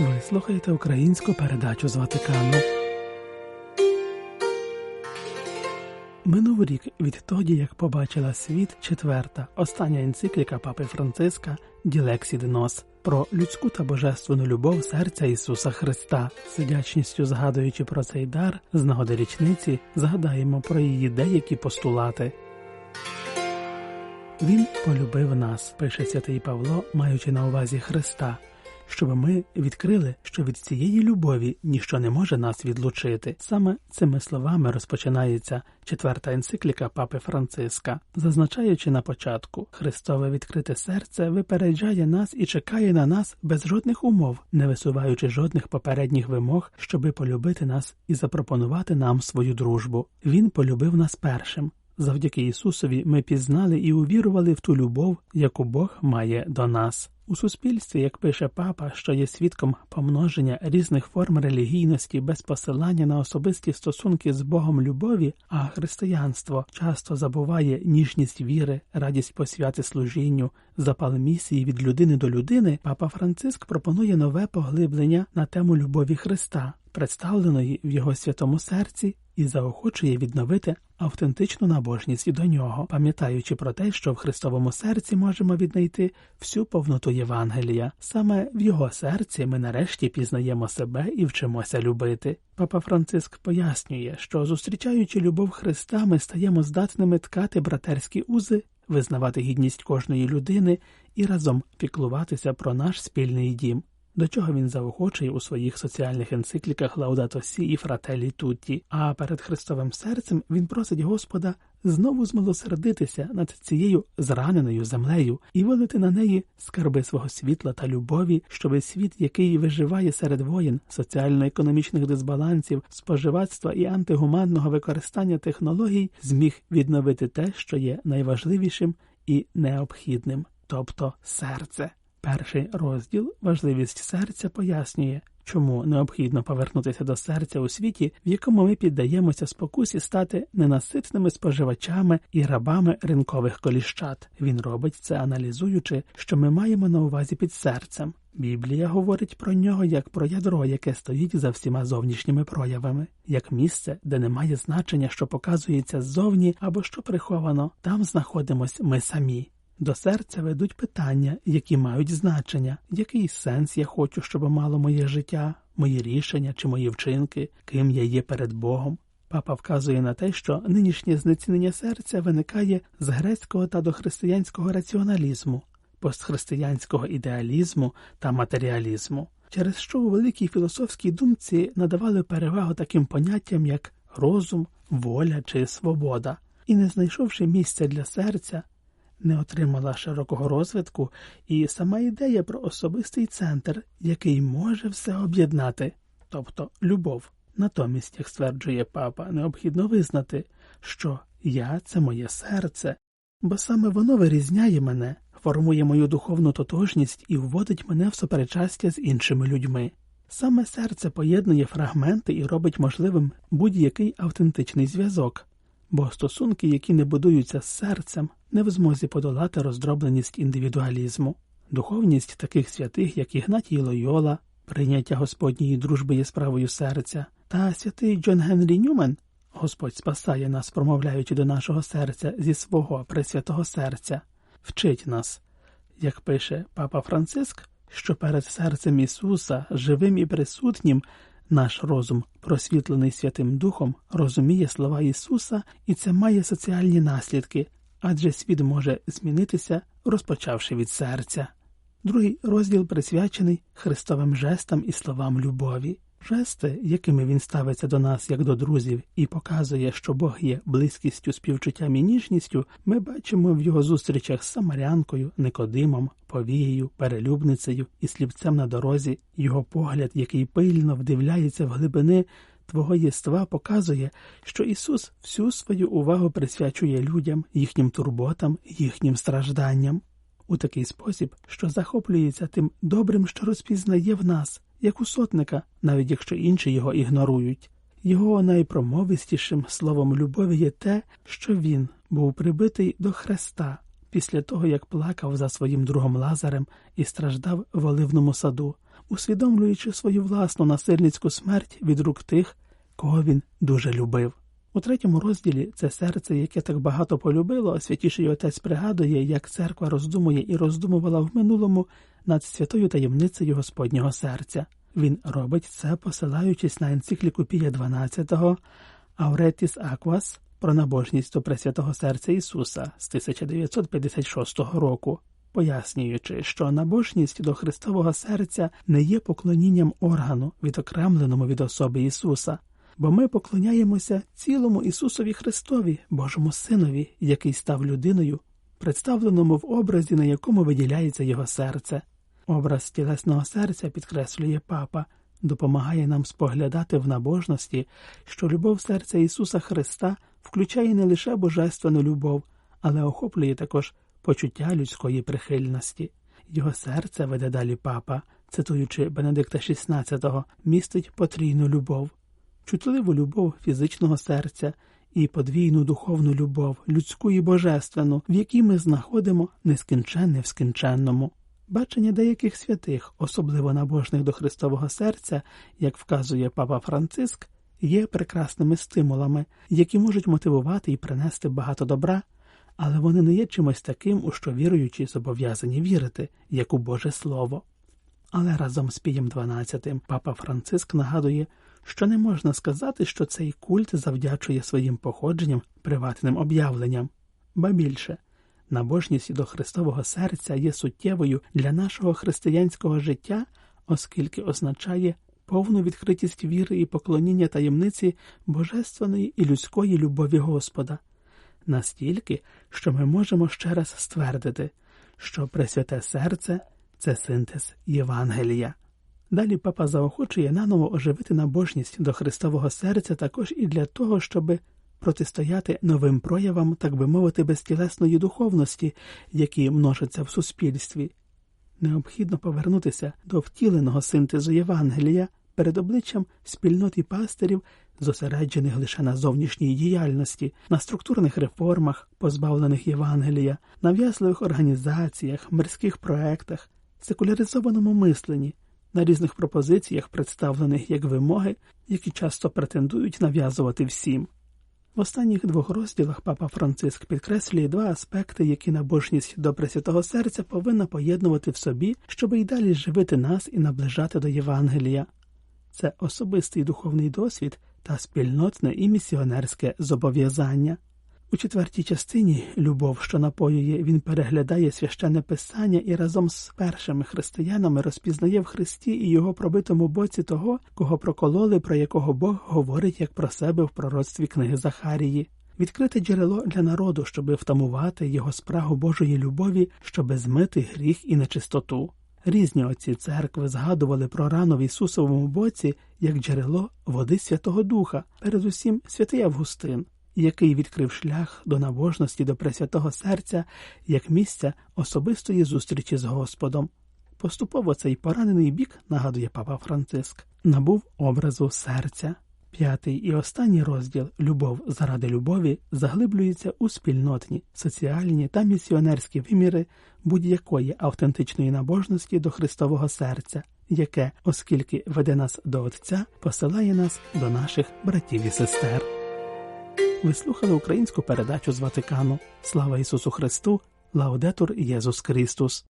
Ви слухаєте українську передачу з Ватикану. Минув рік відтоді, як побачила світ четверта, остання енцикліка папи Франциска Ділексід Нос про людську та божественну любов серця Ісуса Христа. З вдячністю згадуючи про цей дар, з нагоди річниці згадаємо про її деякі постулати. Він полюбив нас, пише святий Павло, маючи на увазі Христа, щоб ми відкрили, що від цієї любові ніщо не може нас відлучити. Саме цими словами розпочинається четверта енцикліка папи Франциска, зазначаючи на початку, Христове відкрите серце випереджає нас і чекає на нас без жодних умов, не висуваючи жодних попередніх вимог, щоби полюбити нас і запропонувати нам свою дружбу. Він полюбив нас першим. Завдяки Ісусові ми пізнали і увірували в ту любов, яку Бог має до нас. У суспільстві, як пише папа, що є свідком помноження різних форм релігійності без посилання на особисті стосунки з Богом любові, а християнство часто забуває ніжність віри, радість посвяти служінню, запал місії від людини до людини, папа Франциск пропонує нове поглиблення на тему любові Христа, представленої в його святому серці, і заохочує відновити автентичну набожність до нього, пам'ятаючи про те, що в Христовому серці можемо віднайти всю повноту Євангелія. Саме в його серці ми нарешті пізнаємо себе і вчимося любити. Папа Франциск пояснює, що зустрічаючи любов Христа, ми стаємо здатними ткати братерські узи, визнавати гідність кожної людини і разом піклуватися про наш спільний дім до чого він заохочує у своїх соціальних енцикліках Лаудато Сі і Фрателі Тутті, а перед Христовим серцем він просить Господа знову змилосердитися над цією зраненою землею і вилити на неї скарби свого світла та любові, щоби світ, який виживає серед воїн, соціально-економічних дисбалансів, споживацтва і антигуманного використання технологій, зміг відновити те, що є найважливішим і необхідним, тобто серце. Перший розділ важливість серця пояснює, чому необхідно повернутися до серця у світі, в якому ми піддаємося спокусі стати ненаситними споживачами і рабами ринкових коліщат. Він робить це, аналізуючи, що ми маємо на увазі під серцем. Біблія говорить про нього як про ядро, яке стоїть за всіма зовнішніми проявами, як місце, де немає значення, що показується ззовні або що приховано, там знаходимось ми самі. До серця ведуть питання, які мають значення, який сенс я хочу, щоб мало моє життя, мої рішення чи мої вчинки, ким я є перед Богом. Папа вказує на те, що нинішнє знецінення серця виникає з грецького та дохристиянського раціоналізму, постхристиянського ідеалізму та матеріалізму, через що у великій філософській думці надавали перевагу таким поняттям, як розум, воля чи свобода, і, не знайшовши місця для серця, не отримала широкого розвитку і сама ідея про особистий центр, який може все об'єднати, тобто любов. Натомість, як стверджує папа, необхідно визнати, що я це моє серце, бо саме воно вирізняє мене, формує мою духовну тотожність і вводить мене в суперечастя з іншими людьми. Саме серце поєднує фрагменти і робить можливим будь-який автентичний зв'язок, бо стосунки, які не будуються серцем, не в змозі подолати роздробленість індивідуалізму, духовність таких святих, як Ігнатій Лойола, прийняття Господньої дружби є справою серця, та святий Джон Генрі Нюмен, Господь спасає нас, промовляючи до нашого серця зі свого пресвятого серця, вчить нас, як пише Папа Франциск, що перед серцем Ісуса, живим і присутнім, наш розум, просвітлений Святим Духом, розуміє слова Ісуса, і це має соціальні наслідки адже світ може змінитися, розпочавши від серця. Другий розділ присвячений Христовим жестам і словам любові, жести, якими він ставиться до нас як до друзів, і показує, що Бог є близькістю, співчуттям і ніжністю, ми бачимо в його зустрічах з Самарянкою, Никодимом, повією, перелюбницею і слівцем на дорозі, його погляд, який пильно вдивляється в глибини Твого єства показує, що Ісус всю свою увагу присвячує людям, їхнім турботам, їхнім стражданням. У такий спосіб, що захоплюється тим добрим, що розпізнає в нас, як у сотника, навіть якщо інші його ігнорують. Його найпромовистішим словом любові є те, що він був прибитий до хреста після того, як плакав за своїм другом Лазарем і страждав в оливному саду, усвідомлюючи свою власну насильницьку смерть від рук тих, кого він дуже любив. У третьому розділі це серце, яке так багато полюбило, святіший отець пригадує, як церква роздумує і роздумувала в минулому над святою таємницею Господнього серця. Він робить це, посилаючись на енцикліку Пія 12-го Ауретіс Аквас про набожність до Пресвятого серця Ісуса з 1956 року, пояснюючи, що набожність до Христового серця не є поклонінням органу, відокремленому від особи Ісуса бо ми поклоняємося цілому Ісусові Христові, Божому Синові, який став людиною, представленому в образі, на якому виділяється Його серце. Образ тілесного серця підкреслює папа, допомагає нам споглядати в набожності, що любов серця Ісуса Христа включає не лише божественну любов, але охоплює також почуття людської прихильності. Його серце веде далі папа, цитуючи Бенедикта XVI, містить потрійну любов чутливу любов фізичного серця і подвійну духовну любов, людську і божественну, в якій ми знаходимо нескінченне в скінченному. Бачення деяких святих, особливо набожних до Христового серця, як вказує папа Франциск, є прекрасними стимулами, які можуть мотивувати і принести багато добра, але вони не є чимось таким, у що віруючі зобов'язані вірити, як у Боже Слово. Але разом з Пієм XII папа Франциск нагадує, що не можна сказати, що цей культ завдячує своїм походженням приватним об'явленням, ба більше. Набожність до Христового серця є суттєвою для нашого християнського життя, оскільки означає повну відкритість віри і поклоніння таємниці божественної і людської любові Господа, настільки, що ми можемо ще раз ствердити, що Пресвяте серце це синтез Євангелія. Далі папа заохочує наново оживити набожність до Христового серця також і для того, щоб протистояти новим проявам, так би мовити, безтілесної духовності, які множаться в суспільстві. Необхідно повернутися до втіленого синтезу Євангелія перед обличчям спільнот і пастирів, зосереджених лише на зовнішній діяльності, на структурних реформах, позбавлених Євангелія, нав'язливих організаціях, мирських проектах, секуляризованому мисленні на різних пропозиціях, представлених як вимоги, які часто претендують нав'язувати всім. В останніх двох розділах папа Франциск підкреслює два аспекти, які набожність до Пресвятого серця повинна поєднувати в собі, щоб і далі живити нас і наближати до Євангелія. Це особистий духовний досвід та спільнотне і місіонерське зобов'язання. У четвертій частині любов, що напоює, він переглядає священне писання і разом з першими християнами розпізнає в Христі і його пробитому боці того, кого прокололи, про якого Бог говорить як про себе в пророцтві книги Захарії. Відкрите джерело для народу, щоби втамувати його спрагу Божої любові, щоби змити гріх і нечистоту. Різні отці церкви згадували про рану в Ісусовому боці як джерело води Святого Духа, передусім святий Августин який відкрив шлях до набожності до Пресвятого Серця як місця особистої зустрічі з Господом. Поступово цей поранений бік, нагадує папа Франциск, набув образу серця. П'ятий і останній розділ Любов заради любові заглиблюється у спільнотні, соціальні та місіонерські виміри будь-якої автентичної набожності до Христового серця, яке, оскільки веде нас до Отця, посилає нас до наших братів і сестер. Ви слухали українську передачу з Ватикану. Слава Ісусу Христу, Лаудетур Єсус Христос.